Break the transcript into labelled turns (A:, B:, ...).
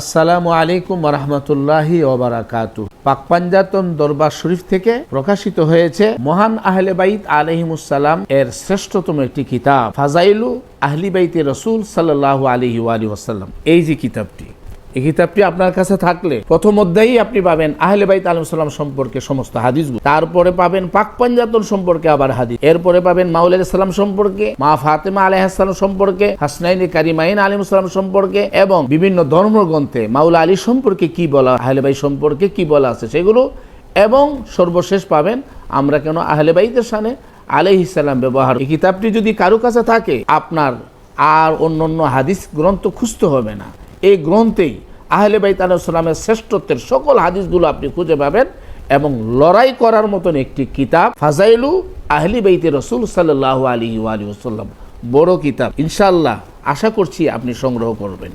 A: আসসালামু আলাইকুম রহমতুল্লাহি পাক পাঞ্জাতন দরবার শরীফ থেকে প্রকাশিত হয়েছে মহান আহলে বাইত আলহিমুসালাম এর শ্রেষ্ঠতম একটি কিতাব, ফাজাইলু আহলিবাইতে রসুল সাল্লাহ আলহি আলী ওয়াসাল্লাম। এই যে কিতাবটি এই কিতাবটি আপনার কাছে থাকলে প্রথম অধ্যায়ই আপনি পাবেন আহলে বাইত আলম সাল্লাম সম্পর্কে সমস্ত হাদিসগুলো। তারপরে পাবেন পাক পাঞ্জাতন সম্পর্কে আবার হাদিস। এরপরে পাবেন মাউল সাল্লাম সম্পর্কে, মা ফাতেমা আলাইহাসাল্লাম সম্পর্কে হাসনাইনি কারিমাইন আলিম সাল্লাম সম্পর্কে এবং বিভিন্ন ধর্মগ্রন্থে মাউলা আলী সম্পর্কে কি বলা, আহলে বাই সম্পর্কে কি বলা আছে সেগুলো এবং সর্বশেষ পাবেন আমরা কেন আহলে বাইতের সানে আলাইহিসাল্লাম ব্যবহার এই কিতাবটি যদি কারও কাছে থাকে, আপনার আর অন্য অন্য হাদিস গ্রন্থ খুঁজতে হবে না। এই গ্রন্থেই আহলে বাইত আলাইসালামের শ্রেষ্ঠত্বের সকল হাদিসগুলো আপনি খুঁজে পাবেন এবং লড়াই করার মতন একটি কিতাব, ফাজাইলু আহলি বাইতে রসুল সাল্লাহ আলী আলী ওসাল্লাম বড় কিতাব। ইনশাল্লাহ আশা করছি আপনি সংগ্রহ করবেন।